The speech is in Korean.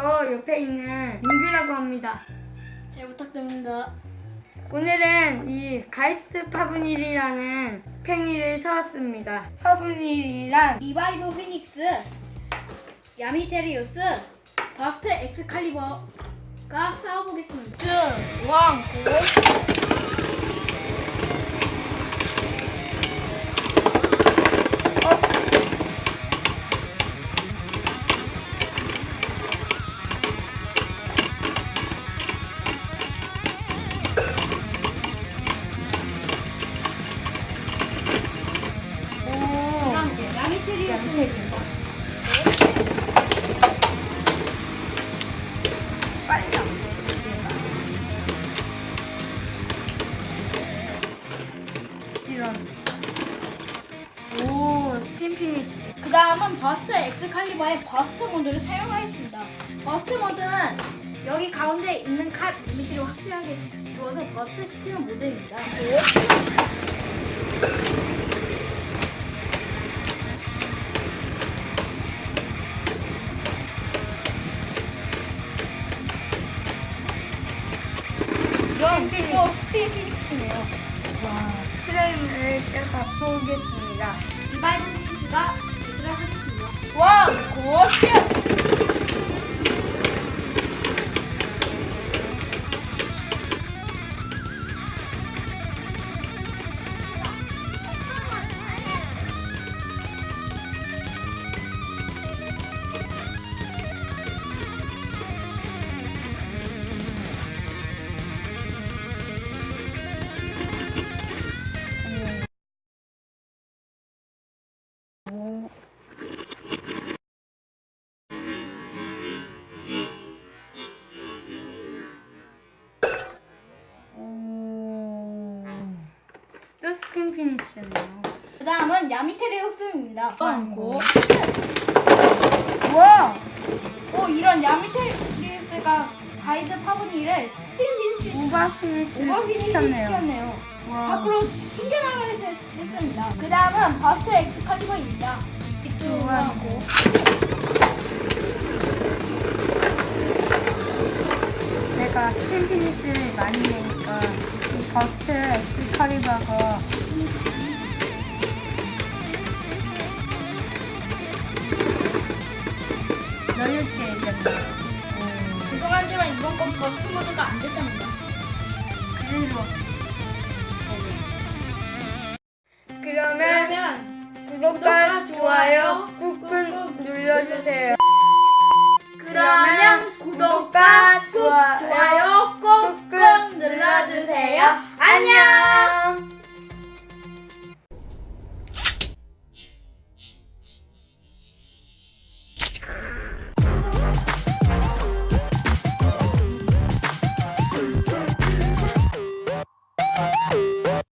저 옆에 있는 민규라고 합니다. 잘 부탁드립니다. 오늘은 이 가이스 파브닐이라는 팽이를 사왔습니다. 파브닐이란 리바이브 피닉스, 야미테리우스, 더스트 엑스칼리버가 싸워보겠습니다. 1, 2, 1, 9. 그 다음은 버스트 엑스칼리버의 버스트 모드를 사용하겠습니다. 버스트 모드는 여기 가운데 있는 칸 이미지를 확실하게 주어서 버스트 시키는 모드입니다. 이건 또 스피드 피니시네요. 와, 프레임을 떼서 쏘겠습니다. 리바이브 오. 또 스핀피니시네요. 그 다음은 야미테리우스입니다. 고. 와! 오, 이런 야미테리우스가 가이드 파브니를 스피드 피니시 오버 피니시 시켰네요. 시켰네요. 와. 밖으로 했- 했습니다. 그 다음은 버스트 엑스칼리버입니다. 우와. 고 내가 스핀피니시를 많이 내니까 이 버스트 엑스카리버가 넣을 수. 음, 죄송하지만 이번 건 버스트 모드가 안 됐답니다. 그리로. 그러면 그러면 구독과 좋아요 꾹꾹 눌러주세요. 그러면 구독과 좋아요 꾹꾹 눌러주세요. 안녕.